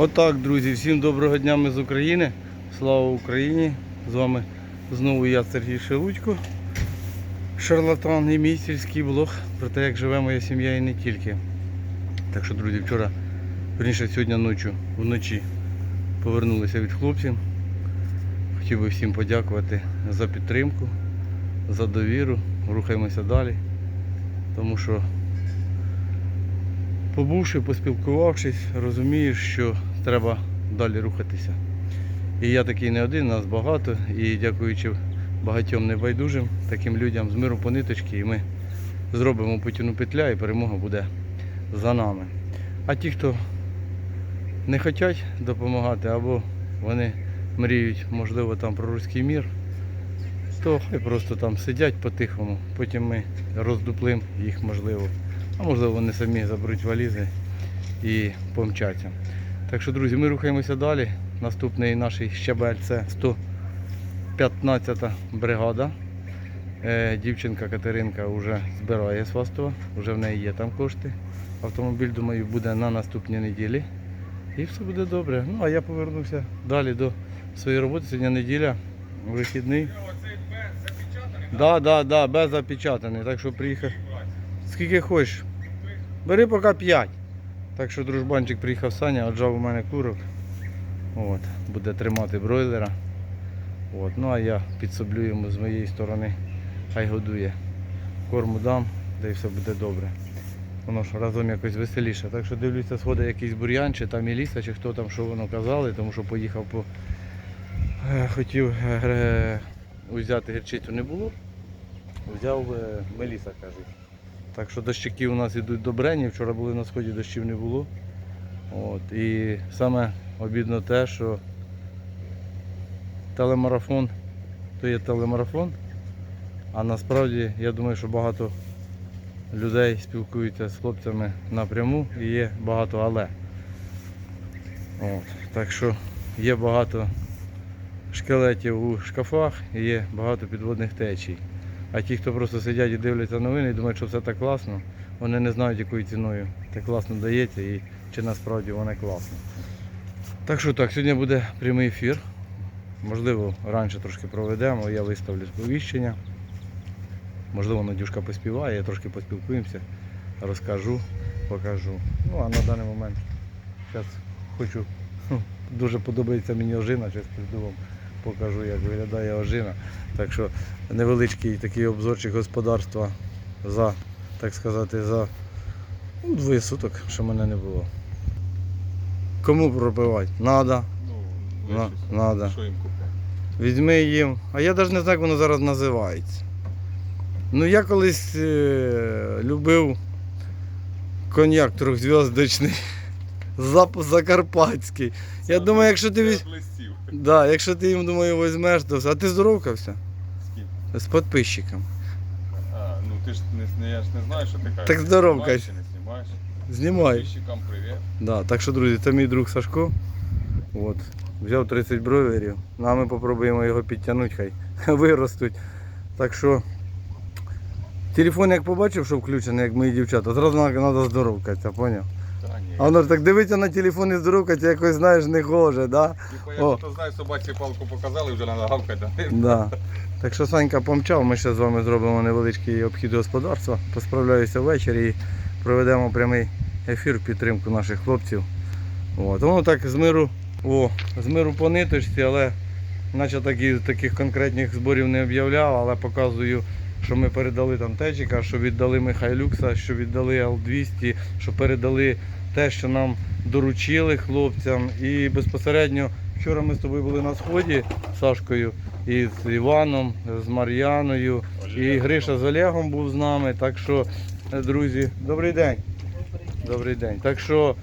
Отак, друзі, всім доброго дня ми з України. Слава Україні! З вами знову я, Сергій Шелудько, шарлатан і мій сільський блог про те, як живе моя сім'я і не тільки. Так що, друзі, вчора, верніше сьогодні ночі, вночі повернулися від хлопців. Хотів би всім подякувати за підтримку, за довіру. Рухаємося далі. Тому що побувши, поспілкувавшись, розумієш, що треба далі рухатися. І я такий не один, нас багато. І дякуючи багатьом небайдужим, таким людям з миру по ниточки, і ми зробимо путіну петля і перемога буде за нами. А ті, хто не хочуть допомагати, або вони мріють, можливо, там про руський мір, то хай просто там сидять по-тихому, потім ми роздуплимо їх можливо. А можливо вони самі заберуть валізи і помчаться. Так що, друзі, ми рухаємося далі. Наступний наш щабель це 115-та бригада. Е, Дівчинка Катеринка вже збирає свастова, вже в неї є там кошти. Автомобіль, думаю, буде на наступній неділі. І все буде добре. Ну, а я повернувся далі до своєї роботи. Сьогодні неділя, вихідний. Да, да, да, без запечатаний. Так що приїхав. Скільки хочеш. Бери поки 5. Так що дружбанчик приїхав Саня, отжав у мене курок. От, буде тримати бройлера. От, ну а я підсоблю йому з моєї сторони. Хай годує. Корму дам, де і все буде добре. Воно ж разом якось веселіше. Так що дивлюся, сходить якийсь бур'ян, чи там Еліса, чи хто там, що воно казали, тому що поїхав по. Е, Хотів е, взяти гірчицю не було. Взяв е, Меліса, кажуть. Так що дощики у нас йдуть добрені. Вчора були на сході, дощів не було. От. І саме обідно те, що телемарафон то є телемарафон, а насправді я думаю, що багато людей спілкуються з хлопцями напряму і є багато але. От. Так що є багато шкелетів у шкафах і є багато підводних течій. А ті, хто просто сидять і дивляться новини і думають, що все так класно, вони не знають, якою ціною так класно дається і чи насправді воно класно. Так що так, сьогодні буде прямий ефір. Можливо, раніше трошки проведемо, я виставлю сповіщення. Можливо, Надюшка поспіває, я трошки поспілкуємося, розкажу, покажу. Ну а на даний момент зараз хочу, дуже подобається мені ожина, піду вам покажу, як виглядає ожина. Так що невеличкий такий обзорчик господарства за, так сказати, за ну, двоє суток, що мене не було. Кому пропивати? Надо. Ну, На- щось- надо. Що їм купляти? Візьми їм. А я навіть не знаю, як воно зараз називається. Ну я колись е, любив коньяк трьохзв'язочний. Закарпатський. Я думаю, якщо ти візь... Да, якщо ти їм думаю, візьмеш, то. А ти здоровкався? З ким? З підписчиком. А, ну ти ж не, не, я ж не знаю, що ти кажеш. Так здоров, Знімаєш чи не знімаєш? Знімай. Підписчикам привіт. Да, так що, друзі, це мій друг Сашко. От. Взяв 30 бройлерів. Ну, а ми спробуємо його підтягнути, хай виростуть. Так що телефон як побачив, що включений, як мої дівчата, зразу треба здоровкатися, поняв? А воно ж так дивиться на телефон і здоровкатися, якось знаєш, не гоже, да? Типа, О. як то знаю, собаці палку показали, вже треба гавкати. Да. Так що Санька помчав, ми ще з вами зробимо невеличкий обхід господарства. Посправляюся ввечері і проведемо прямий ефір в підтримку наших хлопців. От. Воно так з миру, о, з миру по ниточці, але наче такі, таких конкретних зборів не об'являв, але показую, що ми передали там течика, що віддали Михайлюкса, що віддали Л-200, що передали те, що нам доручили хлопцям. І безпосередньо вчора ми з тобою були на сході з Сашкою і з Іваном, з Мар'яною, і Гриша з Олегом був з нами. Так що, е, друзі, добрий день. Добрий день. Так що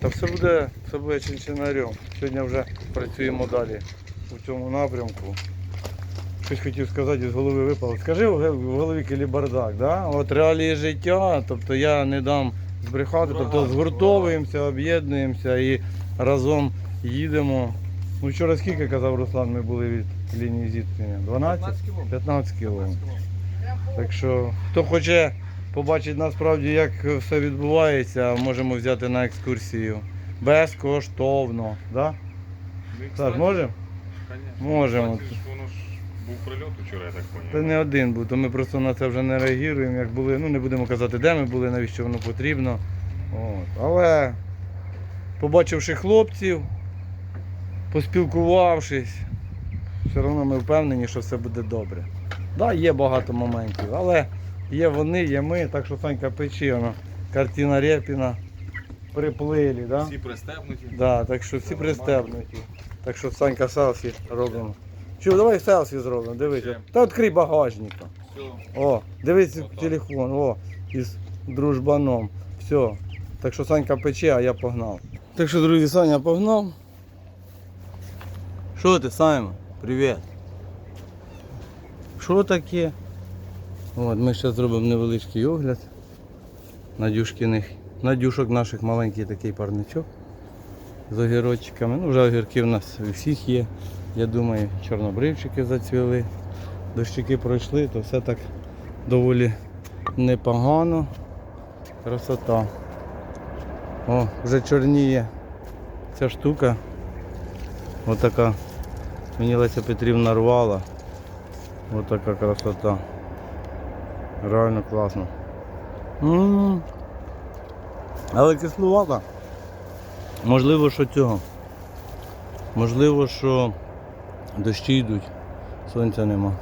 та все буде, все буде чинчинарем. Сьогодні вже працюємо далі у цьому напрямку. Щось хотів сказати, з голови випало. Скажи в голові кілі бардак, да? От реалії життя, тобто я не дам збрехати, тобто згуртовуємося, об'єднуємося і разом їдемо. Ну вчора скільки казав Руслан, ми були від лінії зіткнення? 12? 15 15 кілометрів. Так що, хто хоче побачити насправді, як все відбувається, можемо взяти на екскурсію безкоштовно. Да? Так, можемо? Можемо. Був прильот вчора, я так Та поняв. не один був, то ми просто на це вже не реагуємо, як були, ну не будемо казати, де ми були, навіщо воно потрібно. От. Але побачивши хлопців, поспілкувавшись, все одно ми впевнені, що все буде добре. Так, да, є багато моментів, але є вони, є ми, так що Санька печі, воно, картина Рєпіна, приплилі, да? Всі пристебнуті. Да, так що всі пристебнуті. Так що Санька селфі робимо. Чу, давай селфі зробимо, дивися. Ще. Та відкрий багажник. О, дивись Отак. телефон, о, із дружбаном. Все. Так що Санька пече, а я погнав. Так що, друзі, Саня погнав. Що ти, Сайма? Привіт. Що таке? От, ми зараз зробимо невеличкий огляд. Надюшкиних, надюшок наших маленький такий парничок з огірочками. Ну, вже огірки в нас у всіх є. Я думаю, чорнобривчики зацвіли. Дощики пройшли, то все так доволі непогано. Красота. О, вже чорніє ця штука. Отака. Мені Леся Петрівна рвала. Отака красота. Реально класно. м Але кислувата. Можливо, що цього. Можливо, що дощі йдуть, сонця нема.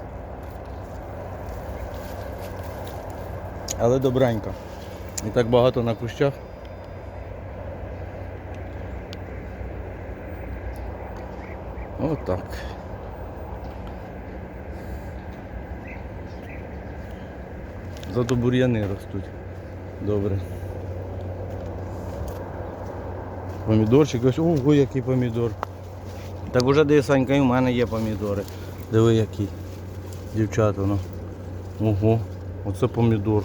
Але добренько. І так багато на кущах. Отак. Зато бур'яни ростуть. Добре. Помідорчик, ось ого, який помідор. Так уже де Санька, і в мене є помідори. Диви який. Дівчата, ну. Ого, оце помідор.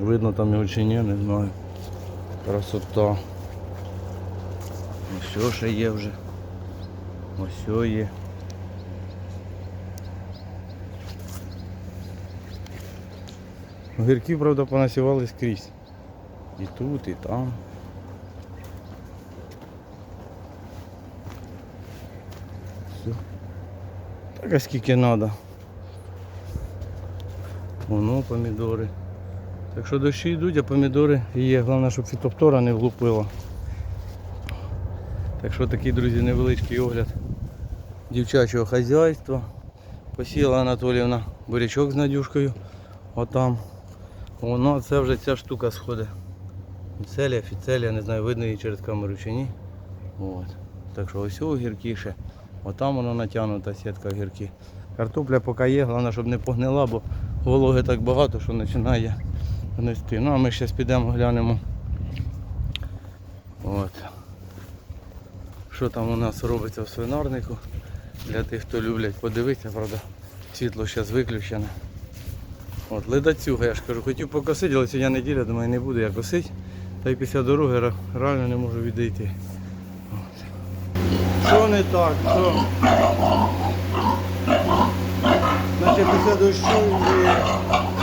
Видно там його чи ні, не знаю. Красота. Ось ще є вже. Ось є. Огірки, правда, понасівали скрізь. І тут, і там. Так а скільки треба. Воно помідори. Так що дощі йдуть, а помідори є. Головне, щоб фітофтора не влупила. Так що такий, друзі, невеличкий огляд дівчачого хазяйства. Посіла Анатоліївна бурячок з Надюшкою. Отам. Воно це вже ця штука сходить. Фіцелія, фіцелія, не знаю, видно її через камеру чи ні. От. Так що ось огірки ще. Отам воно натягнута сітка огірки. Картопля поки є, головне, щоб не погнила, бо вологи так багато, що починає гнисти. Ну а ми зараз підемо глянемо. От. Що там у нас робиться в свинарнику. Для тих, хто люблять подивитися, правда, світло зараз виключене. От, ледацюга, я ж кажу, хотів покосити, але сьогодні неділя, думаю, не буду я косити. Та й після дороги реально не можу відійти. Що не так? Що? Значить після дощу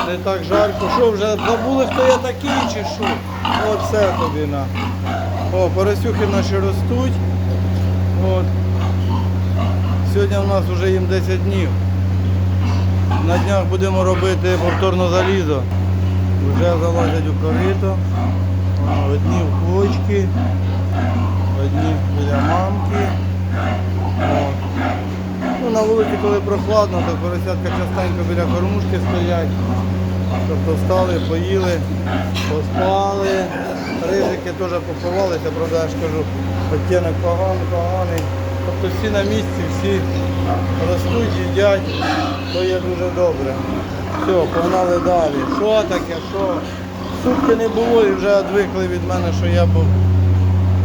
не так жарко. Що вже забули, хто я такий чи що? Оце тобі на. О, поросюхи наші ростуть. От. Сьогодні у нас вже їм 10 днів. На днях будемо робити повторно залізо. Вже залазять у корито. Одні в кочки, одні біля мамки. Ну, на вулиці, коли прохладно, то поросятка частенько біля кормушки стоять. Тобто встали, поїли, поспали. Ризики теж поховалися, правда, я ж кажу, оттінок поганий, поганий. Тобто всі на місці, всі ростуть, їдять, то є дуже добре. Все, погнали далі. Що таке, що? Сутки не було і вже відвикли від мене, що я був.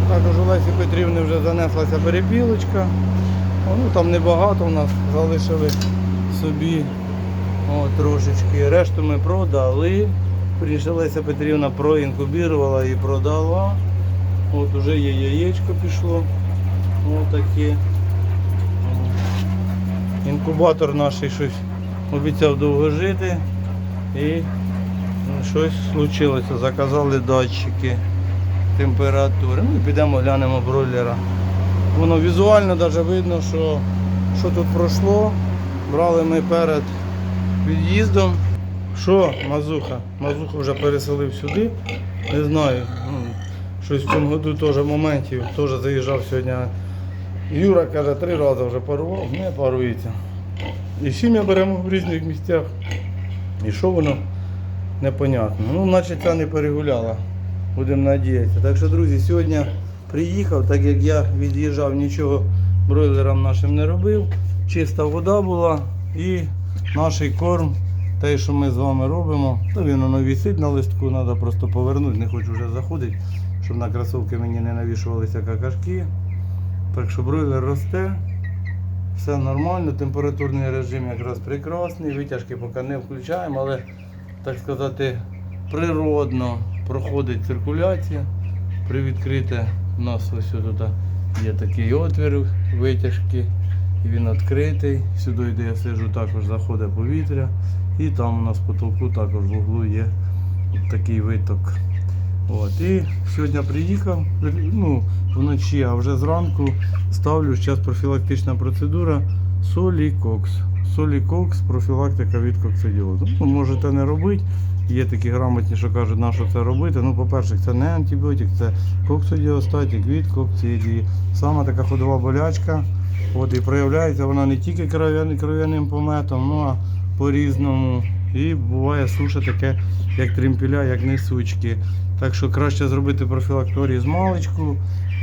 Також у Лесі Петрівни вже занеслася перепілочка. Ну там небагато у нас залишили собі О, трошечки. Решту ми продали. Прийшла Леся Петрівна проінкубірувала і продала. От уже є яєчко пішло. Ось таке. Інкубатор наш щось обіцяв довго жити. І ну, щось случилося. Заказали датчики. Температури. Ну і підемо глянемо бройлера. Воно візуально навіть видно, що, що тут пройшло. Брали ми перед від'їздом. Що, Мазуха? Мазуха вже переселив сюди. Не знаю. ну, Щось в цьому году теж моментів. Теж заїжджав сьогодні. Юра каже, три рази вже парував, не парується. І сім'я беремо в різних місцях. І що воно непонятно. Ну, наче ця не перегуляла. Будемо надіятися. Так що, друзі, сьогодні приїхав, так як я від'їжджав, нічого бройлерам нашим не робив. Чиста вода була і наш корм, те, що ми з вами робимо, то він воно висить на листку, треба просто повернути, не хочу вже заходити, щоб на кросовки мені не навішувалися какашки. Так що бройлер росте, все нормально, температурний режим якраз прекрасний, витяжки поки не включаємо, але так сказати, природно проходить циркуляція. Привідкрите у нас ось тут є такий отвір витяжки, і він відкритий. Сюди, де я сиджу, також заходить повітря. І там у нас потолку також в углу є такий виток. От. І сьогодні приїхав ну, вночі, а вже зранку ставлю зараз профілактична процедура Солікокс. Солікокс профілактика від коксидіозу. Ну, можете не робити. Є такі грамотні, що кажуть, на що це робити. Ну, по-перше, це не антибіотик, це коксидіостатик від коксидії. Саме така ходова болячка. От, і проявляється вона не тільки кров'яни- кров'яним пометом, ну а по-різному. І буває суша таке, як тремпіля, як несучки. Так що краще зробити профілакторій з маличку.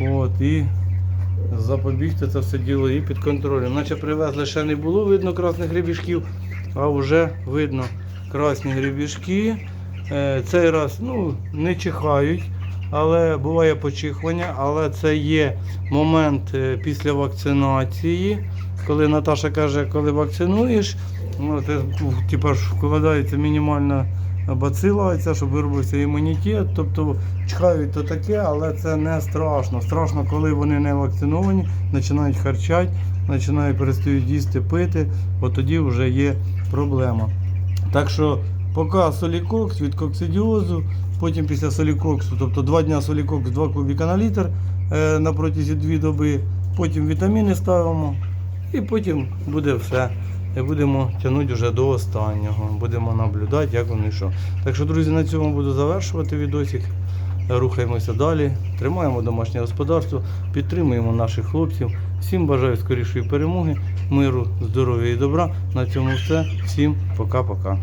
От, і запобігти це все діло і під контролем. Наче привезли, ще не було видно красних грибішків, а вже видно красні грибішки. Е, Цей раз ну, не чихають, але буває почихування, але це є момент е, після вакцинації. Коли Наташа каже, коли вакцинуєш, ну, ти, типа, ж вкладається мінімальна бацила, щоб виробився імунітет. Тобто чхають то таке, але це не страшно. Страшно, коли вони не вакциновані, починають харчати, починають перестають їсти, пити, от тоді вже є проблема. Так що поки солікокс від коксидіозу, потім після солікоксу, тобто 2 дня солікокс, 2 кубіка на літр е, на протязі 2 доби, потім вітаміни ставимо і потім буде все. І будемо тягнути вже до останнього. Будемо наблюдати, як вони що. Так що, друзі, на цьому буду завершувати відосик. Рухаємося далі, тримаємо домашнє господарство, підтримуємо наших хлопців. Всім бажаю скорішої перемоги, миру, здоров'я і добра. На цьому все. Всім пока-пока.